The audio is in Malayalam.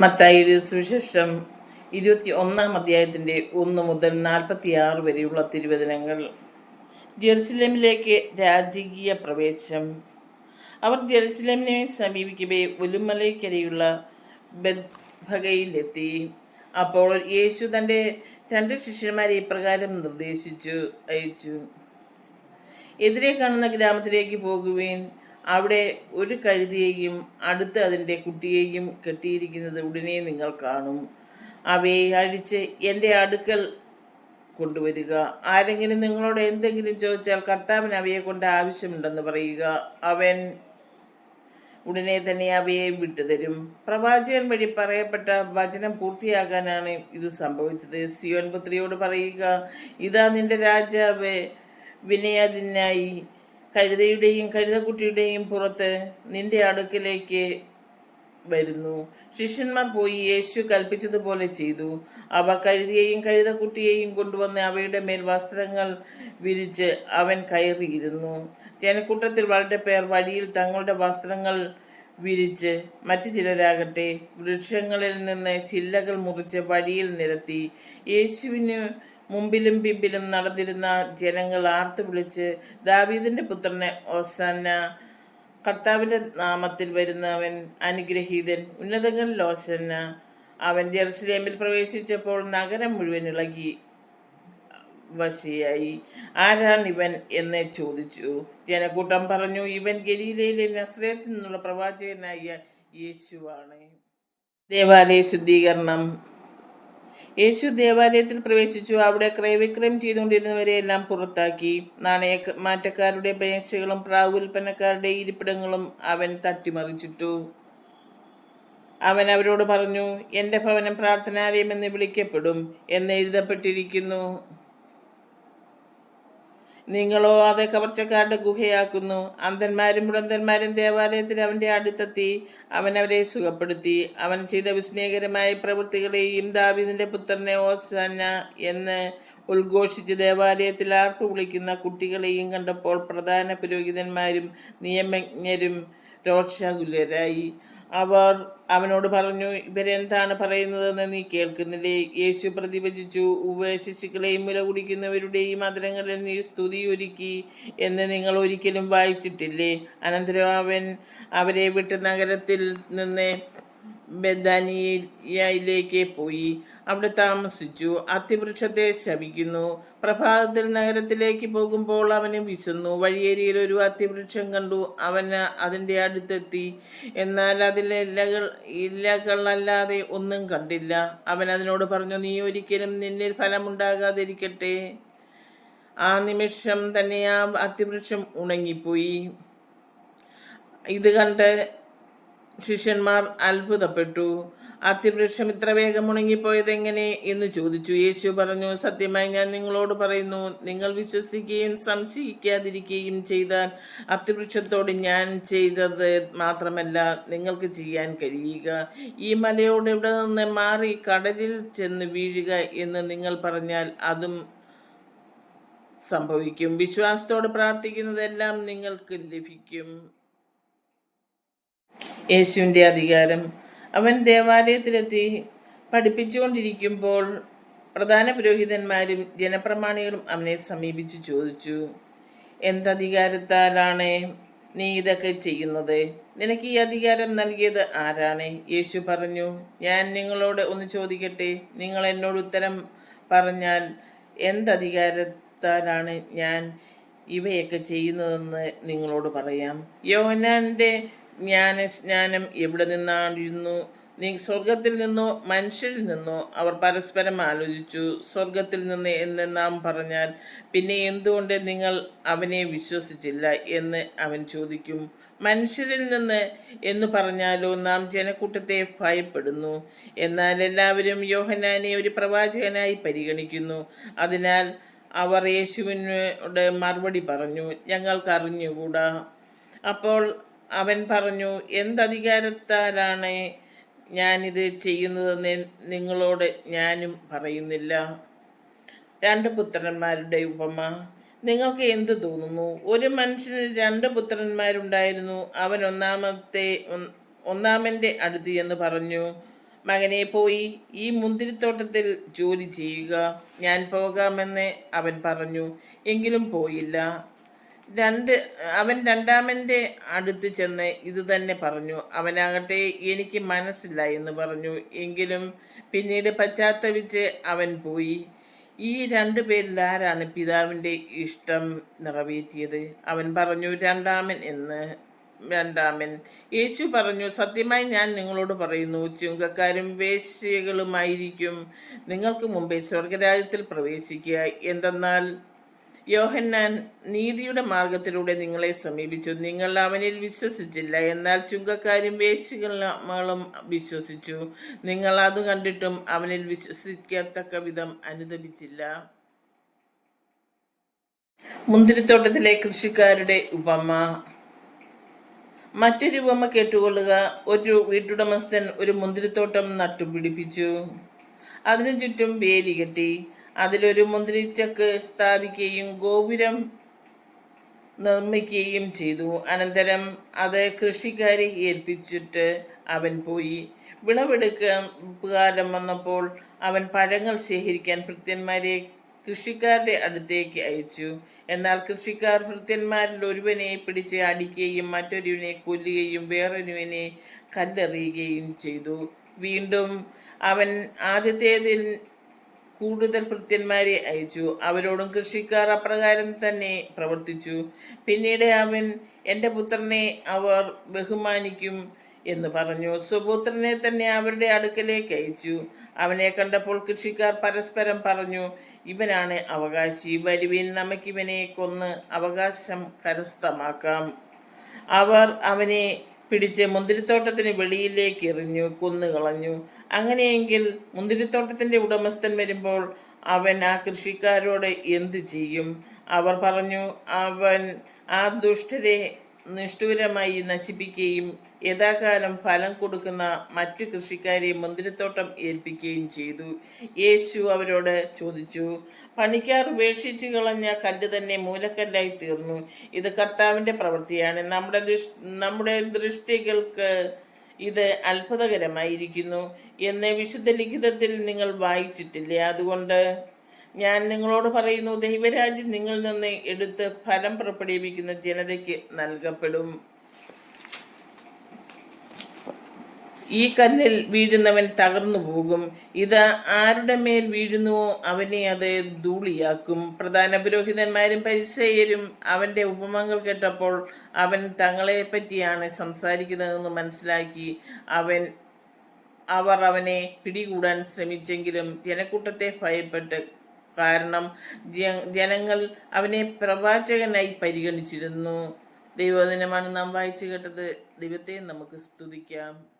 മത്തായിയുടെ സുവിശേഷം ഇരുപത്തി ഒന്നാം അധ്യായത്തിന്റെ ഒന്ന് മുതൽ നാൽപ്പത്തിയാറ് വരെയുള്ള തിരുവചനങ്ങൾ. ജെറുസലേമിലേക്ക് രാജകീയ പ്രവേശം. അവർ ജെറുസലേമിനെ സമീപിക്കവേ ഒലുമലയ്ക്കരയുള്ള ബദ്ഭകയിലെത്തി അപ്പോൾ യേശു തന്റെ രണ്ട് ശിഷ്യന്മാരെ ഇപ്രകാരം നിർദ്ദേശിച്ചു അയച്ചു. എതിരെ കാണുന്ന ഗ്രാമത്തിലേക്ക് പോകുവേൻ. അവിടെ ഒരു കഴുതിയെയും അടുത്ത് അതിന്റെ കുട്ടിയെയും കെട്ടിയിരിക്കുന്നത് ഉടനെ നിങ്ങൾ കാണും. അവയെ അഴിച്ച് എന്റെ അടുക്കൽ കൊണ്ടുവരിക. ആരെങ്കിലും നിങ്ങളോട് എന്തെങ്കിലും ചോദിച്ചാൽ കർത്താവിന് അവയെ കൊണ്ട് ആവശ്യമുണ്ടെന്ന് പറയുക. അവൻ ഉടനെ തന്നെ അവയെ വിട്ടുതരും. പ്രവാചകൻ വഴി പറയപ്പെട്ട വചനം പൂർത്തിയാകാനാണ് ഇത് സംഭവിച്ചത്. സിയോൻ പുത്രിയോട് പറയുക ഇതാ നിന്റെ രാജാവ് വിനയാദിനായി കഴുതയുടെയും കഴുതക്കുട്ടിയുടെയും പുറത്ത് നിന്റെ അടുക്കിലേക്ക് വരുന്നു. ശിഷ്യന്മാർ പോയി യേശു കൽപ്പിച്ചതുപോലെ ചെയ്തു. അവ കഴുതിയെയും കഴുതക്കുട്ടിയെയും കൊണ്ടുവന്ന് അവയുടെ മേൽ വസ്ത്രങ്ങൾ വിരിച്ച് അവൻ കയറിയിരുന്നു. ജനക്കൂട്ടത്തിൽ വളരെ പേർ വഴിയിൽ തങ്ങളുടെ വസ്ത്രങ്ങൾ വിരിച്ച് മറ്റു ചിലരാകട്ടെ വൃക്ഷങ്ങളിൽ നിന്ന് ചില്ലകൾ മുറിച്ച് വഴിയിൽ നിരത്തി. യേശുവിന് മുമ്പിലും പിമ്പിലും നടന്നിരുന്ന ജനങ്ങൾ ആർത്തു വിളിച്ച് ദാവീദിന്റെ പുത്രനെ ഓസന്ന കർത്താവിന്റെ നാമത്തിൽ വരുന്നവൻ അനുഗ്രഹീതൻ ഉന്നതങ്ങളിൽ ഓസന്ന അവൻ ജെറുസലേമിൽ പ്രവേശിച്ചപ്പോൾ നഗരം മുഴുവൻ ഇളകി വശിയായി. ആരാണ് ഇവൻ എന്ന് ചോദിച്ചു. ജനക്കൂട്ടം പറഞ്ഞു ഇവൻ ഗലീലയിലെ നസ്രയത്തിൽ നിന്നുള്ള പ്രവാചകനായ യേശുവാണ്. ദേവാലയ ശുദ്ധീകരണം. യേശു ദേവാലയത്തിൽ പ്രവേശിച്ചു. അവിടെ ക്രയവിക്രയം ചെയ്തുകൊണ്ടിരുന്നവരെ എല്ലാം പുറത്താക്കി. നാണയ മാറ്റക്കാരുടെ പേശകളും പ്രാവുൽപ്പന്നക്കാരുടെ ഇരിപ്പിടങ്ങളും അവൻ തട്ടിമറിച്ചിട്ടു. അവൻ അവരോട് പറഞ്ഞു എന്റെ ഭവനം പ്രാർത്ഥനാലയം എന്ന് വിളിക്കപ്പെടും എന്ന് എഴുതപ്പെട്ടിരിക്കുന്നു. നിങ്ങളോ അത് കവർച്ചക്കാരുടെ ഗുഹയാക്കുന്നു. അന്ധന്മാരും മുടന്തന്മാരും ദേവാലയത്തിൽ അവന്റെ അടുത്തെത്തി. അവൻ അവരെ സുഖപ്പെടുത്തി. അവൻ ചെയ്ത വിസ്മയകരമായ പ്രവൃത്തികളെയും ദാവിദിന്റെ പുത്രനെ ഓസന്ന എന്ന് ഉദ്ഘോഷിച്ച് ദേവാലയത്തിൽ ആർപ്പ് വിളിക്കുന്ന കുട്ടികളെയും കണ്ടപ്പോൾ പ്രധാന പുരോഹിതന്മാരും നിയമജ്ഞരും രോക്ഷാകുലരായി അവർ അവനോട് പറഞ്ഞു ഇവരെന്താണ് പറയുന്നതെന്ന് നീ കേൾക്കുന്നില്ലേ? യേശു പ്രതിഭജിച്ചു ഉവ്വ ശിശുക്കളെയും മുല കുടിക്കുന്നവരുടെയും അതിരങ്ങളിൽ നീ സ്തുതി ഒരുക്കി എന്ന് നിങ്ങൾ ഒരിക്കലും വായിച്ചിട്ടില്ലേ? അനന്തരം അവൻ അവരെ വിട്ട് നഗരത്തിൽ നിന്ന് ബദാനിയയിലേക്ക് പോയി. അവിടെ താമസിച്ചു. അത്തിവൃക്ഷത്തെ ശവിക്കുന്നു പ്രഭാതത്തിൽ നഗരത്തിലേക്ക് പോകുമ്പോൾ അവന് വിശന്നു. വഴിയേരിയിൽ ഒരു അത്തിവൃക്ഷം കണ്ടു. അവന് അതിന്റെ അടുത്തെത്തി. എന്നാൽ അതിലെ ഇലകൾ ഇലകളല്ലാതെ ഒന്നും കണ്ടില്ല. അവൻ അതിനോട് പറഞ്ഞു നീ ഒരിക്കലും നിന്നിൽ ഫലമുണ്ടാകാതിരിക്കട്ടെ. ആ നിമിഷം തന്നെ ആ അത്തിവൃക്ഷം ഉണങ്ങിപ്പോയി. ഇത് കണ്ട് ശിഷ്യന്മാർ അത്ഭുതപ്പെട്ടു. അത്തിവൃക്ഷം ഇത്ര വേഗം ഉണങ്ങിപ്പോയത് എങ്ങനെ എന്ന് ചോദിച്ചു. യേശു പറഞ്ഞു സത്യമായി ഞാൻ നിങ്ങളോട് പറയുന്നു നിങ്ങൾ വിശ്വസിക്കുകയും സംശയിക്കാതിരിക്കുകയും ചെയ്താൽ അത്തിവൃക്ഷത്തോട് ഞാൻ ചെയ്തത് മാത്രമല്ല നിങ്ങൾക്ക് ചെയ്യാൻ കഴിയുക. ഈ മലയോട് ഇവിടെ നിന്ന് മാറി കടലിൽ ചെന്ന് വീഴുക എന്ന് നിങ്ങൾ പറഞ്ഞാൽ അതും സംഭവിക്കും. വിശ്വാസത്തോട് പ്രാർത്ഥിക്കുന്നതെല്ലാം നിങ്ങൾക്ക് ലഭിക്കും. യേശുവിന്റെ അധികാരം അവൻ ദേവാലയത്തിലെത്തി പഠിപ്പിച്ചുകൊണ്ടിരിക്കുമ്പോൾ പ്രധാന പുരോഹിതന്മാരും ജനപ്രമാണികളും അവനെ സമീപിച്ചു ചോദിച്ചു എന്തധികാരത്താലാണ് നീ ഇതൊക്കെ ചെയ്യുന്നത്? നിനക്ക് ഈ അധികാരം നൽകിയത് ആരാണ്? യേശു പറഞ്ഞു ഞാൻ നിങ്ങളോട് ഒന്ന് ചോദിക്കട്ടെ? നിങ്ങൾ എന്നോട് ഉത്തരം പറഞ്ഞാൽ എന്തധികാരത്താലാണ് ഞാൻ ഇവയൊക്കെ ചെയ്യുന്നതെന്ന് നിങ്ങളോട് പറയാം. യോനാന്റെ ജ്ഞാന സ്നാനം എവിടെ നിന്നായിരുന്നു നീ സ്വർഗത്തിൽ നിന്നോ മനുഷ്യരിൽ നിന്നോ? അവർ പരസ്പരം ആലോചിച്ചു. സ്വർഗത്തിൽ നിന്ന് എന്ന് നാം പറഞ്ഞാൽ പിന്നെ എന്തുകൊണ്ട് നിങ്ങൾ അവനെ വിശ്വസിച്ചില്ല എന്ന് അവൻ ചോദിക്കും. മനുഷ്യരിൽ നിന്ന് എന്ന് പറഞ്ഞാലോ നാം ജനക്കൂട്ടത്തെ ഭയപ്പെടുന്നു. എന്നാൽ എല്ലാവരും യോഹനാനെ ഒരു പ്രവാചകനായി പരിഗണിക്കുന്നു. അതിനാൽ അവർ യേശുവിനോട് മറുപടി പറഞ്ഞു ഞങ്ങൾക്കറിഞ്ഞുകൂടാ? അപ്പോൾ അവൻ പറഞ്ഞു എന്തധികാരത്താലാണ് ഞാനിത് ചെയ്യുന്നതെന്ന് നിങ്ങളോട് ഞാനും പറയുന്നില്ല. രണ്ട് പുത്രന്മാരുടെ ഉപമ. നിങ്ങൾക്ക് എന്തു തോന്നുന്നു? ഒരു മനുഷ്യന് രണ്ട് പുത്രന്മാരുണ്ടായിരുന്നു. അവൻ ഒന്നാമത്തെ ഒന്നാമന്റെ അടുത്ത് എന്ന് പറഞ്ഞു മകനെ പോയി ഈ മുന്തിരിത്തോട്ടത്തിൽ ജോലി ചെയ്യുക. ഞാൻ പോകാമെന്ന് അവൻ പറഞ്ഞു. എങ്കിലും പോയില്ല. രണ്ട് അവൻ രണ്ടാമന്റെ അടുത്ത് ചെന്ന് ഇത് തന്നെ പറഞ്ഞു. അവനാകട്ടെ എനിക്ക് മനസ്സില്ല എന്ന് പറഞ്ഞു. എങ്കിലും പിന്നീട് പശ്ചാത്തപിച്ച് അവൻ പോയി. ഈ രണ്ടു പേരിൽ ആരാണ് പിതാവിന്റെ ഇഷ്ടം നിറവേറ്റിയത്? അവൻ പറഞ്ഞു രണ്ടാമൻ എന്ന്. രണ്ടാമൻ. യേശു പറഞ്ഞു സത്യമായി ഞാൻ നിങ്ങളോട് പറയുന്നു ചുങ്കക്കാരും വേശ്യകളുമായിരിക്കും. നിങ്ങൾക്ക് മുമ്പേ സ്വർഗരാജ്യത്തിൽ പ്രവേശിക്കുക. എന്തെന്നാൽ യോഹന്നാൻ നീതിയുടെ മാർഗത്തിലൂടെ നിങ്ങളെ സമീപിച്ചു. നിങ്ങൾ അവനിൽ വിശ്വസിച്ചില്ല. എന്നാൽ ചുങ്കക്കാരും വേശ്യകളും വിശ്വസിച്ചു. നിങ്ങൾ അത് കണ്ടിട്ടും അവനിൽ വിശ്വസിക്കത്തക്ക വിധം അനുദപിച്ചില്ല. മുന്തിരിത്തോട്ടത്തിലെ കൃഷിക്കാരുടെ ഉപമ. മറ്റൊരു ഉപമ കേട്ടുകൊള്ളുക. ഒരു വീട്ടുടമസ്ഥൻ ഒരു മുന്തിരിത്തോട്ടം നട്ടുപിടിപ്പിച്ചു. അതിനു ചുറ്റും വേലി കെട്ടി. അതിലൊരു മുന്തിരിച്ചക്ക് സ്ഥാപിക്കുകയും ഗോപുരം നിർമ്മിക്കുകയും ചെയ്തു. അനന്തരം അത് കൃഷിക്കാരെ ഏൽപ്പിച്ചിട്ട് അവൻ പോയി. വിളവെടുക്കാൻ ഉപകാരം വന്നപ്പോൾ അവൻ പഴങ്ങൾ ശേഖരിക്കാൻ ഭൃത്യന്മാരെ കൃഷിക്കാരുടെ അടുത്തേക്ക് അയച്ചു. എന്നാൽ കൃഷിക്കാർ ഭൃത്യന്മാരിൽ ഒരുവനെ പിടിച്ച് അടിക്കുകയും മറ്റൊരുവനെ കൊല്ലുകയും വേറൊരുവനെ കല്ലെറിയുകയും ചെയ്തു. വീണ്ടും അവൻ ആദ്യത്തേതിൽ കൂടുതൽ ഭൃത്യന്മാരെ അയച്ചു. അവരോടും കൃഷിക്കാർ അപ്രകാരം തന്നെ പ്രവർത്തിച്ചു. പിന്നീട് അവൻ എന്റെ പുത്രനെ അവർ ബഹുമാനിക്കും. എന്ന് പറഞ്ഞു. സുപുത്രനെ തന്നെ അവരുടെ അടുക്കലേക്ക് അയച്ചു. അവനെ കണ്ടപ്പോൾ കൃഷിക്കാർ പരസ്പരം പറഞ്ഞു ഇവനാണ് അവകാശി. വരുവിൻ നമുക്കിവനെ കൊന്ന് അവകാശം കരസ്ഥമാക്കാം. അവർ അവനെ പിടിച്ച് മുന്തിരിത്തോട്ടത്തിന് വെളിയിലേക്ക് എറിഞ്ഞു കൊന്നുകളഞ്ഞു. അങ്ങനെയെങ്കിൽ മുന്തിരിത്തോട്ടത്തിന്റെ ഉടമസ്ഥൻ വരുമ്പോൾ അവൻ ആ കൃഷിക്കാരോട് എന്തു ചെയ്യും? അവർ പറഞ്ഞു അവൻ ആ ദുഷ്ടരെ നിഷ്ഠൂരമായി നശിപ്പിക്കുകയും യഥാകാലം ഫലം കൊടുക്കുന്ന മറ്റു കൃഷിക്കാരെ മുന്തിരിത്തോട്ടം ഏൽപ്പിക്കുകയും ചെയ്തു. യേശു അവരോട് ചോദിച്ചു പണിക്കാർ ഉപേക്ഷിച്ചു കളഞ്ഞ കല്ല് തന്നെ മൂലക്കല്ലായി തീർന്നു. ഇത് കർത്താവിന്റെ പ്രവൃത്തിയാണ്. നമ്മുടെ ദൃഷ് നമ്മുടെ ദൃഷ്ടികൾക്ക് ഇത് അത്ഭുതകരമായിരിക്കുന്നു. എന്ന് വിശുദ്ധ ലിഖിതത്തിൽ നിങ്ങൾ വായിച്ചിട്ടില്ലേ? അതുകൊണ്ട് ഞാൻ നിങ്ങളോട് പറയുന്നു ദൈവരാജ്യം നിങ്ങളിൽ നിന്ന് എടുത്ത് ഫലം പുറപ്പെടുവിക്കുന്ന ജനതയ്ക്ക് നൽകപ്പെടും. ഈ കല്ലിൽ വീഴുന്നവൻ തകർന്നു പോകും. ഇത് ആരുടെ മേൽ വീഴുന്നുവോ അവനെ അത് ധൂളിയാക്കും. പ്രധാന പുരോഹിതന്മാരും പരിസയരും അവന്റെ ഉപമങ്ങൾ കേട്ടപ്പോൾ അവൻ തങ്ങളെ പറ്റിയാണ് സംസാരിക്കുന്നതെന്ന് മനസ്സിലാക്കി. അവൻ അവർ അവനെ പിടികൂടാൻ ശ്രമിച്ചെങ്കിലും ജനക്കൂട്ടത്തെ ഭയപ്പെട്ട് കാരണം ജനങ്ങൾ അവനെ പ്രവാചകനായി പരിഗണിച്ചിരുന്നു. ദൈവദിനമാണ് നാം വായിച്ചു കേട്ടത്. ദൈവത്തെ നമുക്ക് സ്തുതിക്കാം.